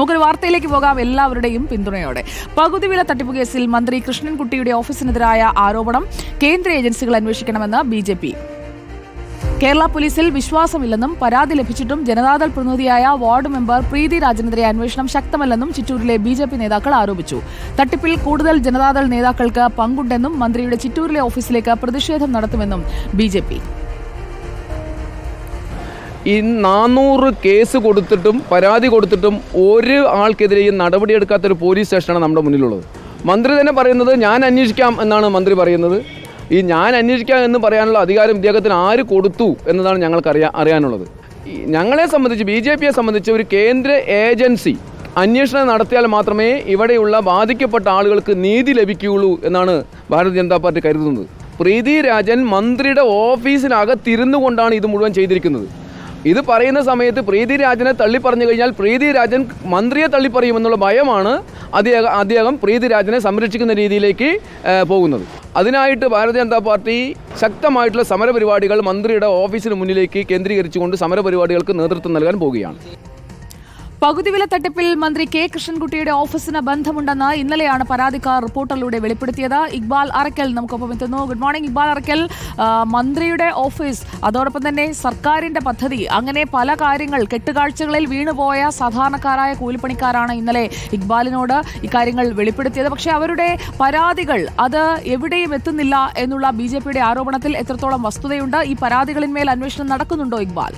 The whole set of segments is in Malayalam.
നമുക്കൊരു വാർത്തയിലേക്ക് പോകാം എല്ലാവരുടെയും പിന്തുണയോടെ. പകുതി വില തട്ടിപ്പ് കേസിൽ മന്ത്രി കൃഷ്ണൻകുട്ടിയുടെ ഓഫീസിനെതിരായ ആരോപണം കേന്ദ്ര ഏജൻസികൾ അന്വേഷിക്കണമെന്ന് ബി ജെ പി. കേരള പോലീസിൽ വിശ്വാസമില്ലെന്നും പരാതി ലഭിച്ചിട്ടും ജനതാദൾ പ്രതിനിധിയായ വാർഡ് മെമ്പർ പ്രീതി രാജനെതിരെ അന്വേഷണം ശക്തമല്ലെന്നും ചിറ്റൂരിലെ ബി ജെ പി നേതാക്കൾ ആരോപിച്ചു. തട്ടിപ്പിൽ കൂടുതൽ ജനതാദൾ നേതാക്കൾക്ക് പങ്കുണ്ടെന്നും മന്ത്രിയുടെ ചിറ്റൂരിലെ ഓഫീസിലേക്ക് പ്രതിഷേധം നടത്തുമെന്നും ബി ഈ നാനൂറ് കേസ് കൊടുത്തിട്ടും പരാതി കൊടുത്തിട്ടും ഒരു ആൾക്കെതിരെയും നടപടിയെടുക്കാത്തൊരു പോലീസ് സ്റ്റേഷനാണ് നമ്മുടെ മുന്നിലുള്ളത്. മന്ത്രി തന്നെ പറയുന്നത് ഞാൻ അന്വേഷിക്കാം എന്നാണ് മന്ത്രി പറയുന്നത്. ഈ ഞാൻ അന്വേഷിക്കാം എന്ന് പറയാനുള്ള അധികാരം ഇദ്ദേഹത്തിന് ആര് കൊടുത്തു എന്നതാണ് ഞങ്ങൾക്ക് അറിയാ അറിയാനുള്ളത്. ഞങ്ങളെ സംബന്ധിച്ച് ബി ജെ പിയെ സംബന്ധിച്ച് ഒരു കേന്ദ്ര ഏജൻസി അന്വേഷണം നടത്തിയാൽ മാത്രമേ ഇവിടെയുള്ള ബാധിക്കപ്പെട്ട ആളുകൾക്ക് നീതി ലഭിക്കുകയുള്ളൂ എന്നാണ് ഭാരതീയ ജനതാ പാർട്ടി കരുതുന്നത്. പ്രീതി രാജൻ മന്ത്രിയുടെ ഓഫീസിനകത്തിരുന്നു കൊണ്ടാണ് ഇത് മുഴുവൻ ചെയ്തിരിക്കുന്നത്. ഇത് പറയുന്ന സമയത്ത് പ്രീതി രാജനെ തള്ളി പറഞ്ഞു കഴിഞ്ഞാൽ പ്രീതി രാജൻ മന്ത്രിയെ തള്ളി പറയുമെന്നുള്ള ഭയമാണ് അദ്ദേഹം അദ്ദേഹം പ്രീതി രാജനെ സംരക്ഷിക്കുന്ന രീതിയിലേക്ക് പോകുന്നത്. അതിനായിട്ട് ഭാരതീയ ജനതാ പാർട്ടി ശക്തമായിട്ടുള്ള സമരപരിപാടികൾ മന്ത്രിയുടെ ഓഫീസിന് മുന്നിലേക്ക് കേന്ദ്രീകരിച്ചുകൊണ്ട് സമരപരിപാടികൾക്ക് നേതൃത്വം നൽകാൻ പോവുകയാണ്. പകുതി വില തട്ടിപ്പിൽ മന്ത്രി കെ കൃഷ്ണൻകുട്ടിയുടെ ഓഫീസിന് ബന്ധമുണ്ടെന്ന് ഇന്നലെയാണ് പരാതിക്കാർ റിപ്പോർട്ടറിലൂടെ വെളിപ്പെടുത്തിയത്. ഇക്ബാൽ അറക്കൽ നമുക്കൊപ്പം എത്തുന്നു. ഗുഡ് മോർണിംഗ് ഇക്ബാൽ അറക്കൽ മന്ത്രിയുടെ ഓഫീസ് അതോടൊപ്പം തന്നെ സർക്കാരിന്റെ പദ്ധതി അങ്ങനെ പല കാര്യങ്ങൾ കെട്ടുകാഴ്ചകളിൽ വീണുപോയ സാധാരണക്കാരായ കൂലിപ്പണിക്കാരാണ് ഇന്നലെ ഇക്ബാലിനോട് ഇക്കാര്യങ്ങൾ വെളിപ്പെടുത്തിയത്. പക്ഷേ അവരുടെ പരാതികൾ അത് എവിടെയും എത്തുന്നില്ല എന്നുള്ള ബി ആരോപണത്തിൽ എത്രത്തോളം വസ്തുതയുണ്ട്? ഈ പരാതികളിന്മേൽ അന്വേഷണം നടക്കുന്നുണ്ടോ ഇക്ബാൽ?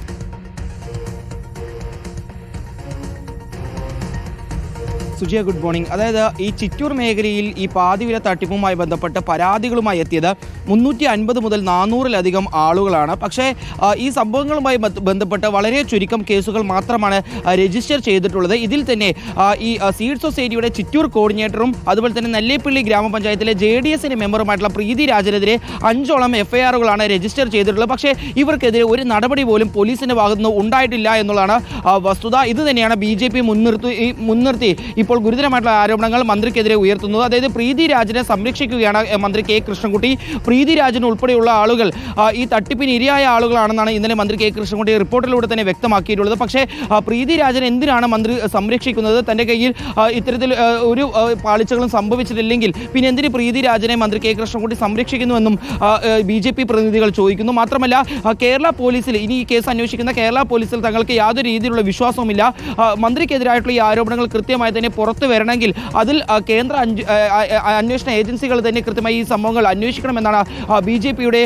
സുജയ ഗുഡ് മോർണിംഗ് അതായത് ഈ ചിറ്റൂർ മേഖലയിൽ ഈ പാതിവില തട്ടിപ്പുമായി ബന്ധപ്പെട്ട് പരാതികളുമായി എത്തിയത് മുന്നൂറ്റി അൻപത് മുതൽ നാനൂറിലധികം ആളുകളാണ്. പക്ഷേ ഈ സംഭവങ്ങളുമായി ബന്ധ- ബന്ധപ്പെട്ട് വളരെ ചുരുക്കം കേസുകൾ മാത്രമാണ് രജിസ്റ്റർ ചെയ്തിട്ടുള്ളത്. ഇതിൽ തന്നെ ഈ സീഡ് സൊസൈറ്റിയുടെ ചിറ്റൂർ കോർഡിനേറ്ററും അതുപോലെ തന്നെ നെല്ലേപ്പള്ളി ഗ്രാമപഞ്ചായത്തിലെ ജെ ഡി എസിന്റെ മെമ്പറുമായിട്ടുള്ള പ്രീതി രാജനെതിരെ അഞ്ചോളം എഫ് ഐ ആറുകളാണ് രജിസ്റ്റർ ചെയ്തിട്ടുള്ളത്. പക്ഷേ ഇവർക്കെതിരെ ഒരു നടപടി പോലും പോലീസിന്റെ ഭാഗത്തുനിന്ന് ഉണ്ടായിട്ടില്ല എന്നുള്ളതാണ് വസ്തുത. ഇത് തന്നെയാണ് ബി ജെ പി മുൻനിർത്തി മുൻനിർത്തി ഇപ്പോൾ ഗുരുതരമായിട്ടുള്ള ആരോപണങ്ങൾ മന്ത്രിക്കെതിരെ ഉയർത്തുന്നത്. അതായത് പ്രീതി രാജനെ സംരക്ഷിക്കുകയാണ് മന്ത്രി കെ കൃഷ്ണൻകുട്ടി. പ്രീതി രാജൻ ഉൾപ്പെടെയുള്ള ആളുകൾ ഈ തട്ടിപ്പിന് ഇരയായ ആളുകളാണെന്നാണ് ഇന്നലെ മന്ത്രി കെ കൃഷ്ണൻകുട്ടി റിപ്പോർട്ടിലൂടെ തന്നെ വ്യക്തമാക്കിയിട്ടുള്ളത്. പക്ഷേ പ്രീതി രാജൻ എന്തിനാണ് മന്ത്രി സംരക്ഷിക്കുന്നത്? തന്റെ കയ്യിൽ ഇത്തരത്തിൽ ഒരു പാളിച്ചകളും സംഭവിച്ചിട്ടില്ലെങ്കിൽ പിന്നെ എന്തിന് പ്രീതി രാജനെ മന്ത്രി കെ കൃഷ്ണൻകുട്ടി സംരക്ഷിക്കുന്നുവെന്നും ബി ജെ പി പ്രതിനിധികൾ ചോദിക്കുന്നു. മാത്രമല്ല കേരള പോലീസിൽ ഇനി ഈ കേസ് അന്വേഷിക്കുന്ന കേരള പോലീസിൽ തങ്ങൾക്ക് യാതൊരു രീതിയിലുള്ള വിശ്വാസവുമില്ല. മന്ത്രിക്കെതിരായിട്ടുള്ള ഈ ആരോപണങ്ങൾ കൃത്യമായി തന്നെ പുറത്തു വരണമെങ്കിൽ അതിൽ കേന്ദ്ര അന്വേഷണ ഏജൻസികൾ തന്നെ കൃത്യമായി ഈ സംഭവങ്ങൾ അന്വേഷിക്കണമെന്നാണ് ബി ജെ പിയുടെ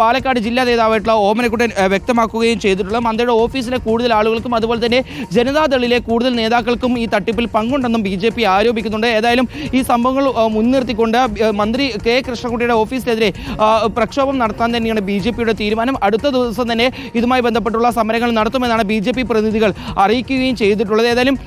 പാലക്കാട് ജില്ലാ നേതാവായിട്ടുള്ള ഓമനക്കുട്ടൻ വ്യക്തമാക്കുകയും ചെയ്തിട്ടുള്ളത്. മന്ത്രിയുടെ ഓഫീസിലെ കൂടുതൽ ആളുകൾക്കും അതുപോലെ തന്നെ ജനതാദളിലെ കൂടുതൽ നേതാക്കൾക്കും ഈ തട്ടിപ്പിൽ പങ്കുണ്ടെന്നും ബി ജെ പി ആരോപിക്കുന്നുണ്ട്. ഏതായാലും ഈ സംഭവങ്ങൾ മുൻനിർത്തിക്കൊണ്ട് മന്ത്രി കെ കൃഷ്ണൻകുട്ടിയുടെ ഓഫീസിനെതിരെ പ്രക്ഷോഭം നടത്താൻ തന്നെയാണ് ബി ജെ പിയുടെ തീരുമാനം. അടുത്ത ദിവസം തന്നെ ഇതുമായി ബന്ധപ്പെട്ടുള്ള സമരങ്ങൾ നടത്തുമെന്നാണ് ബി ജെ പി പ്രതിനിധികൾ അറിയിക്കുകയും ചെയ്തിട്ടുള്ളത്. ഏതായാലും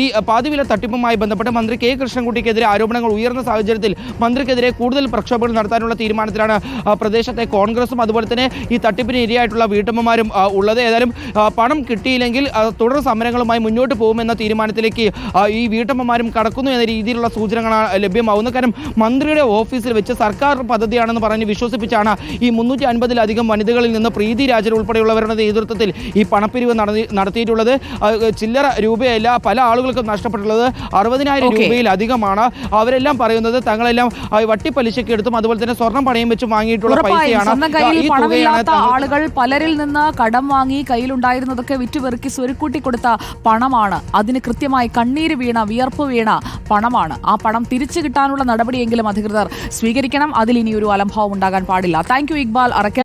ഈ പാതിവില തട്ടിപ്പുമായി ബന്ധപ്പെട്ട് മന്ത്രി കെ കൃഷ്ണൻകുട്ടിക്കെതിരെ ആരോപണങ്ങൾ ഉയർന്ന സാഹചര്യത്തിൽ മന്ത്രിക്കെതിരെ കൂടുതൽ പ്രക്ഷോഭങ്ങൾ നടത്താനുള്ള തീരുമാനത്തിലാണ് പ്രദേശത്തെ കോൺഗ്രസും അതുപോലെ തന്നെ ഈ തട്ടിപ്പിന് ഇരയായിട്ടുള്ള വീട്ടമ്മമാരും ഉള്ളത്. ഏതായാലും പണം കിട്ടിയില്ലെങ്കിൽ തുടർ സമരങ്ങളുമായി മുന്നോട്ട് പോകുമെന്ന തീരുമാനത്തിലേക്ക് ഈ വീട്ടമ്മമാരും കടക്കുന്നു എന്ന രീതിയിലുള്ള സൂചനകളാണ് ലഭ്യമാവുന്നത്. കാരണം മന്ത്രിയുടെ ഓഫീസിൽ വെച്ച് സർക്കാർ പദ്ധതിയാണെന്ന് പറഞ്ഞ് വിശ്വസിപ്പിച്ചാണ് ഈ മുന്നൂറ്റി അൻപതിലധികം വനിതകളിൽ നിന്ന് പ്രീതി രാജൻ ഉൾപ്പെടെയുള്ളവരുടെ നേതൃത്വത്തിൽ ഈ പണപ്പിരിവ് നടത്തിയിട്ടുള്ളത്. ചില്ലറ രൂപയല്ല പല ആളുകൾക്കും നഷ്ടപ്പെട്ടുള്ളത്. അറുപതിനായിരം. രൂപയിലധികമാണ്. അവരെല്ലാം പറയുന്നത് തങ്ങളെല്ലാം വട്ടിപ്പലിശയ്ക്ക് എടുത്തും അതുപോലെ തന്നെ സ്വർണം പണയം വെച്ചും വാങ്ങിയിട്ടുള്ള പൈസയാണ്. പണമില്ലാത്ത ആളുകൾ പലരിൽ നിന്ന് കടം വാങ്ങി കയ്യിലുണ്ടായിരുന്നതൊക്കെ വിറ്റുപെറുക്കി സ്വരുക്കൂട്ടി കൊടുത്ത പണമാണ്. അതിന് കൃത്യമായി കണ്ണീര് വീണ വിയർപ്പ് വീണ പണമാണ്. ആ പണം തിരിച്ചു കിട്ടാനുള്ള നടപടിയെങ്കിലും അധികൃതർ സ്വീകരിക്കണം. അതിൽ ഇനി ഒരു അലംഭാവം ഉണ്ടാകാൻ പാടില്ല. Thank you Iqbal Arakkal